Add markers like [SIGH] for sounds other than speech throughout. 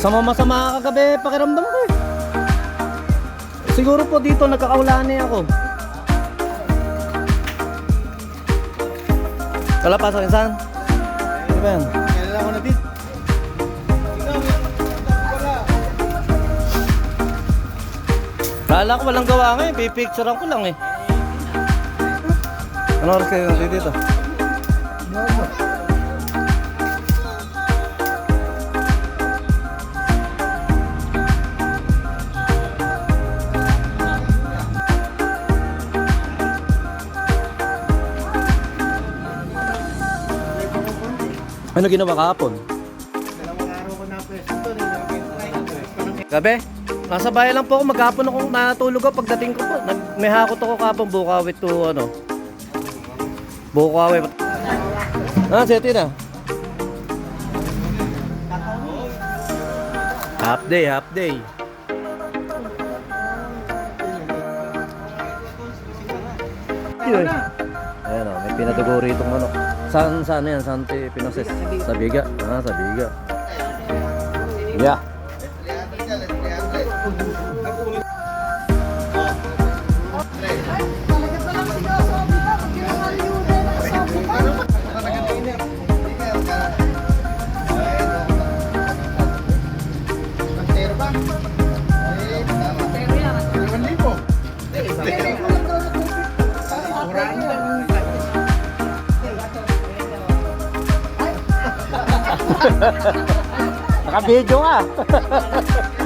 Masama-masama kagabi pakiramdam ko eh. Siguro po dito nagkakaulani ako. Wala pa sa insan? Ano ba yan? Kailan ako na dit? Ikaw, wala. Kala ko walang gawa ngayon, pipicturean ko lang eh. Ano oras kayo dito? Ano ginawa kahapon? Dalawang araw ko na pwesto to. Gabi, nasa bahay lang po ako. Maghapon ako natulog ako pagdating ko po. Nag, may hakot ako kapon Bukawi to ano. Bukawi. Ah, seti na. Half day, half day. Yun. Pinadugo rito manok. Saan, saan yan? Saan ti pinoses? Sa biga. Ah, sa biga. Yeah. [LAUGHS] Naka-video nga. [LAUGHS]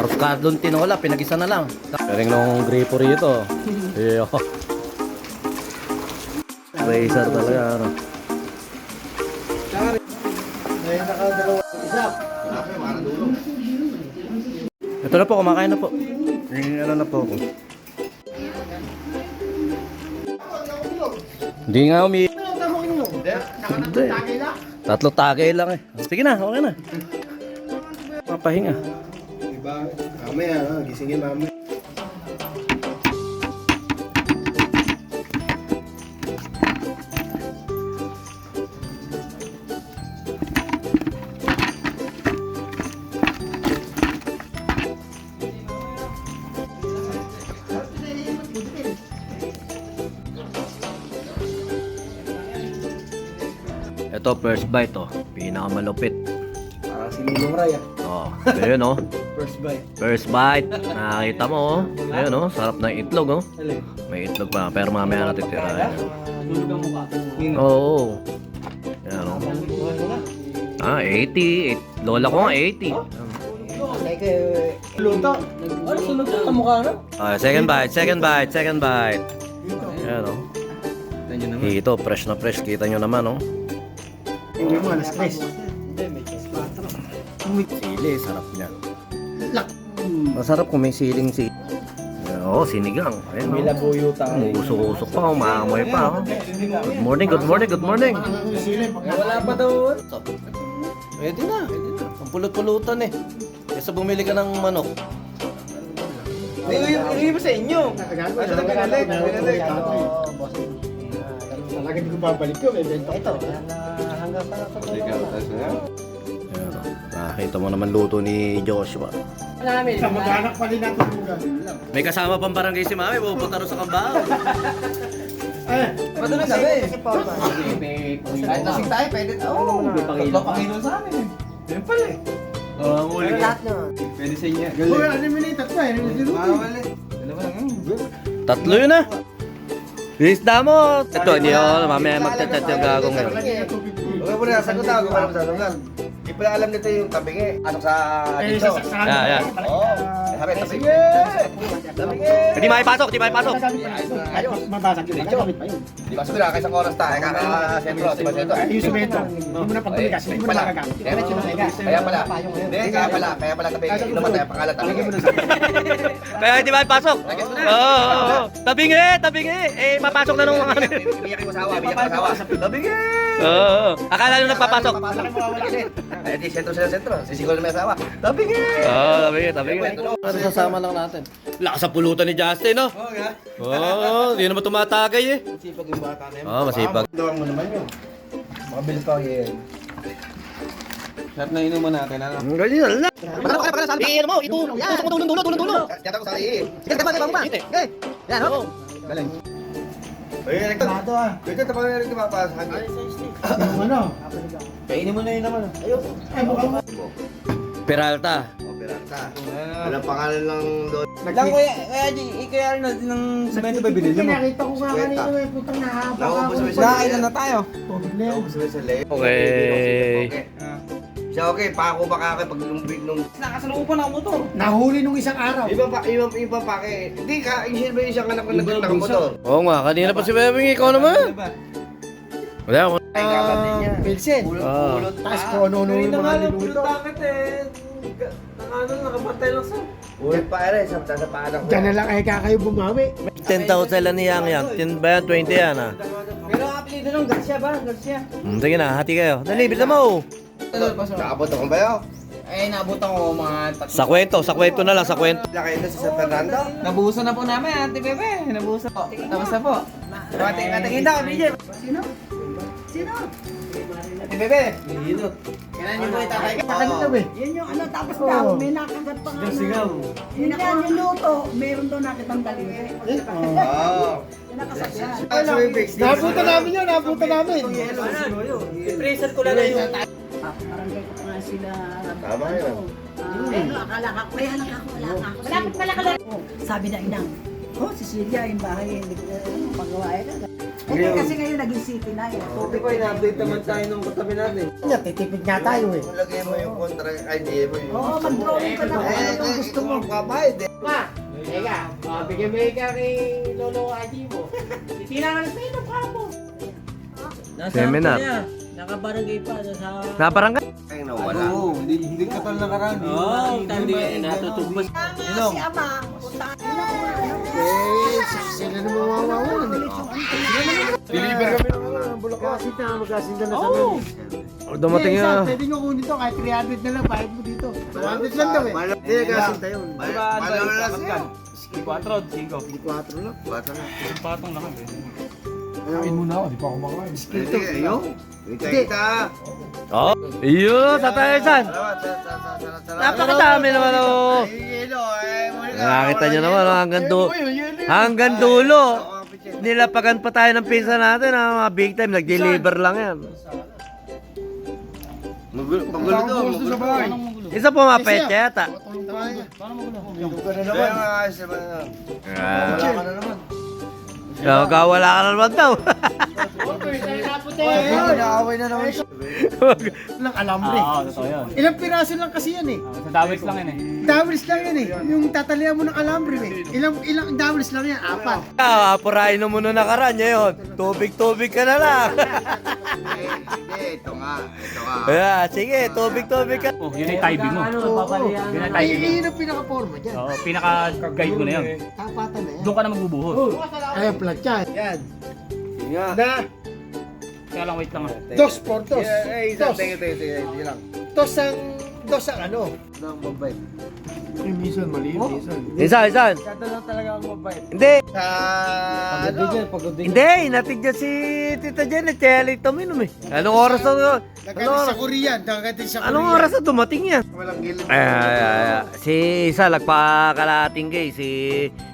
Arskadon tinola, pinagisa na lang. Galing nung gripo rito. Iyo. Racer talaga ano. Ito na po, kumakain na po. Eh, ano na po ako. Hindi nga umi... Hindi. Tatlo tagay lang eh. Sige na, okay na. Mapahinga. Diba? Mamaya, ah, gisingin mamaya. Ito, first bite oh. Pinakamalupit. Parang si Ninong Ray ah. Oh, ayun oh. First bite. First bite. Nakakita mo oh. Ayun oh, sarap ng itlog oh. May itlog pa, pero mamaya natin tira. Oo. Oh, Yan oh. Ah, 80. Eight- Lola ko nga 80. Luto. Ano, sunog ang mukha na? Ah, second bite, second bite, second bite. Yan oh. Ito, fresh na fresh. Kita nyo naman oh. Tingnan mo, alas tres. Sili, sarap niya. Masarap kung may siling si. Oo, oh, sinigang. Ayun, May oh. labuyo tayo. Usok-usok pa, umaamoy pa. Oh. Good morning, good morning, good morning. Wala pa daw. Pwede na, pwede na. Ang pulot-pulutan eh. Kesa bumili ka ng manok. Hindi mo sa inyo. Ano na pinalik? Pinalik. Talaga hindi ko babalik yun. May benta ito. Hanggang oh. Nakita mo naman luto ni Joshua. Namin. Sa mag-anak pa rin natin lugar. May kasama pang barangay si Mami, pupunta rin sa Kambao. Eh, Matuloy na eh? Kahit lasing tayo, pwede. Oo, may panginom. panginom sa amin yun pala eh. Oo, ang uli ka. Pwede sa inyo. Pa eh. Eliminated pa eh. Dalawa lang yun. Tatlo yun ah. Isda mo. Ito, hindi ako. Mamaya magtatat yung ngayon. Okay po na, sagot ako. Para sa Wala alam nito yung tabingi. Ano sa Eh, dito? Yeah, yeah. Oo. Sabi, tabingi. Tabingi. Hindi makipasok, hindi makipasok. Ayos. Mabasag yun. Gamit pa yun. Di ba sabi na, kaisang oras tayo, kaka-sentro, di ba sentro? Eh, yung sumetro. Hindi mo na pagtuligas. Hindi mo na magagamit. Kaya pala, hindi, kaya pala, kaya pala tabingi. Ino naman tayo, pangalan tabingi. [LAUGHS] Kaya hindi makipasok. Oo. Tabingi, tabingi. Eh, papasok na nung mga ano. Biyak yung asawa, biyak yung asawa. Tabingi! Oo. Akala nyo nagpapasok. Papasok mo, mawawala Eh, di sentro sila sentro. Sisigol na may asawa. Tabingi! Oo, tabingi, tabingi. Ano sasama lang natin? Lakas sa pulutan ni Justin, no? Oo nga. Oo, hindi naman tumatagay eh. Sipag yung bata na yun. Oo, masipag. Doon mo naman yun. Makabili pa yun. Lahat na inuman natin, ano? Ang ganyan lang. Pakala, pakala, pakala, sabi. Eh, ano mo, ito. Gusto ko tulong, tulong, tulong, tulong. Tiyata ko sa iyo. Sige, tapos na ba? Okay. Yan, ho. Galing. Ayun, ito. Lado ah. Ito, tapos na rin tumapasahan. Yung [LAUGHS] ano? Kainin mo na yun naman. Ayun. Ay, mukhang Peralta. Walang pangalan lang doon. Lang kaya, kaya di, kaya rin natin ng semento ba binili mo? Nakita ko nga kanina may putang Naubos mo isa. Nakailan na tayo. Sa leo. Okay. Siya okay, pako ba kaka pag nung nung Nakasalupan ang motor. Nahuli nung isang araw. Ibang pa, ibang ibang pake. Hindi ka, silba yung isang anak ko nag nakamotor. Oo nga, kanina pa si Bebing, ikaw naman. Wala ako. Ay, niya. Pilsen. Ah. Tapos kung ano-ano yung mga niluto. eh. Nakano, nakapatay lang sa... Ulit pa rin, sa sa paanak ko. Diyan na lang ay kakayo bumawi. 10,000 lang ni Yang Yang. 10 ba yan? 20 yan ah. Pero ang apelido nung Garcia ba? Garcia. Hmm, sige na, hati kayo. Dali, bilis mo. Nakabot ako ba yun? Eh, naabutan ko mga tatlo. Sa kwento, sa kwento na lang, sa kwento. Laki na sa San Fernando. Nabuhusan na po namin, Ate Bebe. Nabuhusan po. Tapos na po. Patingin, patingin daw, BJ. Sino? Sino? Ate Bebe. Hilot. Kailan niyo po itatay ka? Sa kanila eh. Yun yung ano, tapos daw, may nakagat pa nga. Sigaw. Yun yan, yung luto. Meron daw nakitang daliri. Oo. Yung nakasakyan. Ang swimming Nabuta namin yun, nabuta namin. Freezer ko lang. Ah, Barangay ko pa nga sila. Tama yun. Ah, ano, akala ka, may anak ako, wala ka ako. Malapit pala ka Sabi na inang, oh, si Celia, yung bahay, hindi ko pagawa na. Hindi kasi ngayon naging city na yun. Hindi ko, ina-update naman tayo nung katabi natin. Titipid nga tayo eh. Lagay mo yung kontra, ay di mo yung... Oo, mag-drawing ka na kung ano yung gusto mo. Kapahid eh. Teka, bigyan mo ka kay Lolo Aji mo. Titinangan sa ino pa mo. Seminar. Nakabarangay pa sa... Naparangay. Ay, nawala. Oo, hindi, hindi ka tal nakaraan. Oo, tandi natutugbas. Tama si Ama. Punta Eh, sila na mawawalan eh. Deliver kami ng ano, Bulacan. Kasi na magkasinda na sa amin. Dumating Eh, yun. Pwede nyo kunin to, kahit 300 na lang, bayad mo dito. 200 lang daw eh. Hindi, kasinta yun. Diba, Malo na lang siya. 4, 5. 4 lang. Bata na. Patong lang. Kain muna ako, di pa ako makain. Hindi, ayun. Kita kita. Oh, iyo, salamat. Napakadami naman oh. Ay, yelo, eh. ka. Nakakita nyo naman, oh, hanggang, du- hanggang dulo. Nilapagan pa tayo ng pinsa natin, ha, mga big time, nag-deliver lang yan. Magulo magulo to. Magulo. Isa po mapet yata. Kaya nga, ayos naman na. Ah, Wala ka na naman. Gawala ka na naman daw. Ay, inaaway na naman siya. Lang alambre. Oo, totoo yun. Ilang piraso lang kasi yan eh. Sa dawit lang yun eh. Dowels lang yan eh. Yung tatalian mo ng alambre eh. Ilang ilang dowels lang yan? Apat. Ah, apurahin mo muna nakaraan ngayon. Tubig-tubig ka na lang. [LAUGHS] Eh, Hindi, ito nga. Ito nga. Yeah, sige, tubig-tubig ka. Oh, yun yung timing mo. Ano, Oo. Yun ang Ay, timing mo. yun ang pinaka-forma dyan. Oo, pinaka-guide mo na yun. Tapatan na yan. Doon ka na magbubuhos. Ay, plat yan. Yan. Nga. Na, Kaya lang, wait lang ah. dos por dos. Eh, isa, tingin, tingin. Hindi lang. Dos ang, dos ang ano. Nang mabait. Eh, minsan mali, minsan. Isa, isa. Kata lang talaga ang mabait. Hindi, Sa ano? pagod hindi, inatig niya si Tita Janet, kaya late uminom eh. Anong oras na, anong Nagkati sa Korean, nagkati sa Korean. anong oras na dumating yan? Walang gilid. Ay, ay, ay, ay. si isa, nagpakalating gay, si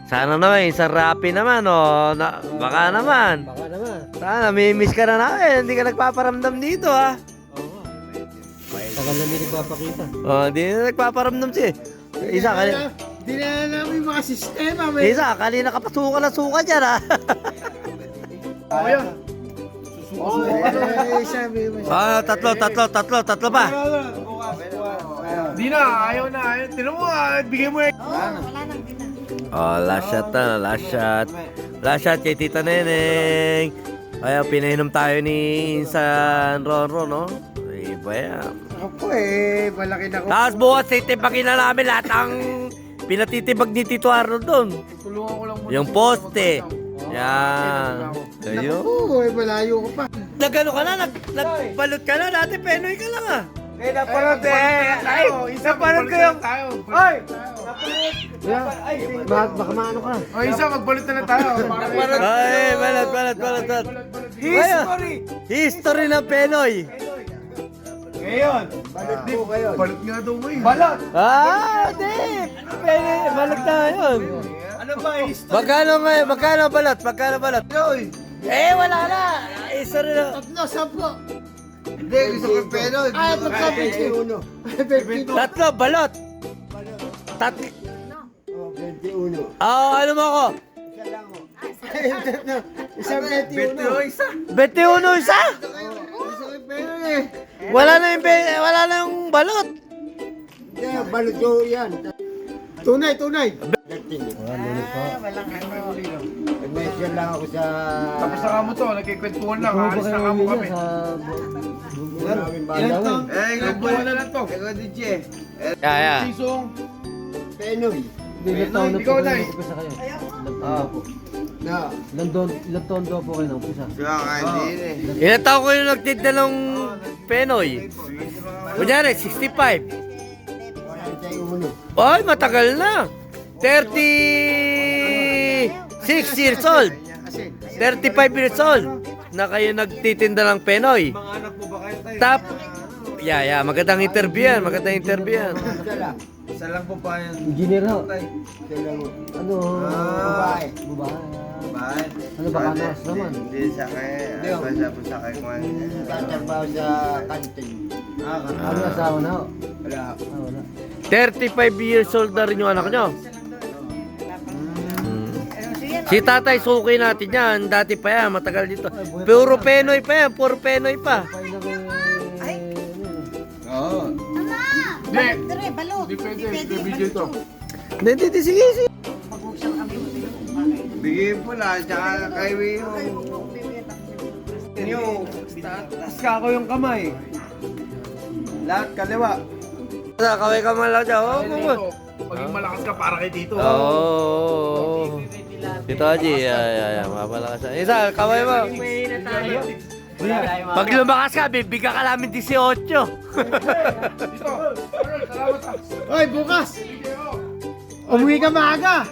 sana naman, isang rapi naman, oh. Na, baka naman. Baka naman. Sana, may miss ka na namin, hindi ka nagpaparamdam dito, ha. Baka na hindi nagpapakita. Oh, hindi na nagpaparamdam siya. Isa, kali, Hindi na namin yung mga sistema. May... isa, kanina kapasuka na suka dyan, ha. [LAUGHS] Oh, yun. Eh, isa, may... Ah, tatlo, tatlo, tatlo, tatlo pa. Wala, wala. Di na, ayaw na. Ayaw. Tinan mo ah, bigay mo eh. Oh, last shot na, last shot. Last shot kay Tita Neneng. Kaya pinainom tayo ni Insan Ronron, no? Iba yan. Ako po eh, malaki na ko. Tapos bukas titibagin na namin lahat ang pinatitibag ni Tito Arnold doon. Tulungan ko lang muna. Yung poste. Yan. Kayo. Oo, eh, malayo ko pa. Nagano ka na? Nag, nagbalot ka na? Dati penoy ka lang ah. Eh, napanood eh. Ay, isa napanood ko yung... Ay! Ay, baka, maano ka. O, isa, magbalot na lang tayo. [LAUGHS] Ay, balot, balot, balot, balot. History! History ng penoy. Ngayon. Balot mo ngayon. Balot nga daw eh. Balot! Ah, di. Penoy, balot na yun. Ano ba history? Magkano ngayon? Magkano balot? Magkano balot? Eh, wala na. History na. Tatlo, sampo. Hindi, gusto ko pero. Ah, magka 21. Tatlo, balot. Tatlo. Oh, 21. Ah, ano mo ako? [LAUGHS] Isang 21. Isa. 21 isa? Gusto ko pero eh. Wala na yung, wala na yung balot. Hindi, balot yun yan. Tunay, tunay. Nag-mention lang ako sa... Tapos saka mo to, nagkikwentuhan lang, alis na kamo kami. Ilan to? Eh, kwentuhan na lang to. Ikaw, DJ. Yeah, yeah. Sisong, Penoy. Ikaw na eh. Na. Ilang taon daw po kayo ng umpisa? Kaya ka, hindi eh. Ilang taon ko yung nagtinda ng Penoy? Kunyari, 65. 41. Ay, matagal na. 36 years old. 35 years old na kayo nagtitinda ng Penoy. mga anak mo ba kayo tayo? Tap. Yeah, yeah, magandang interview yan, magandang interview yan. Isa lang. Po pa yan. Engineer ho. Isa lang. Ano? Babae. Babae. Bye. Ano ba kanas naman? Hindi sa kay, Hindi, oh. basta po sa kay Kwan. Tatrabaho sa kantin. Ah, Ano asawa na ho? Wala. Ah, wala. 35 years old na rin yung anak nyo. Si tatay suki natin yan. Dati pa yan, matagal dito. Puro Penoy pa yan, puro Penoy pa. Hindi. Dire, balot. Hindi pwede, hindi video to. Hindi, hindi, hindi, sige, sige. Bigay po lang, tsaka kay Wio. Inyo, tas ka ako yung kamay. Lahat kaliwa. Sa kaway ka man lang dyan. Oh, Ay, oh, dito. Maging malakas ka para kay Tito. oh. oh. Dito, Haji. Yeah, yeah, yeah. Mapalakas na. Isa, kaway mo. Pag lumakas ka, bibigyan ka namin 18. Tito, Arnold, salamat ah. Hoy, bukas! Umuwi ka maaga!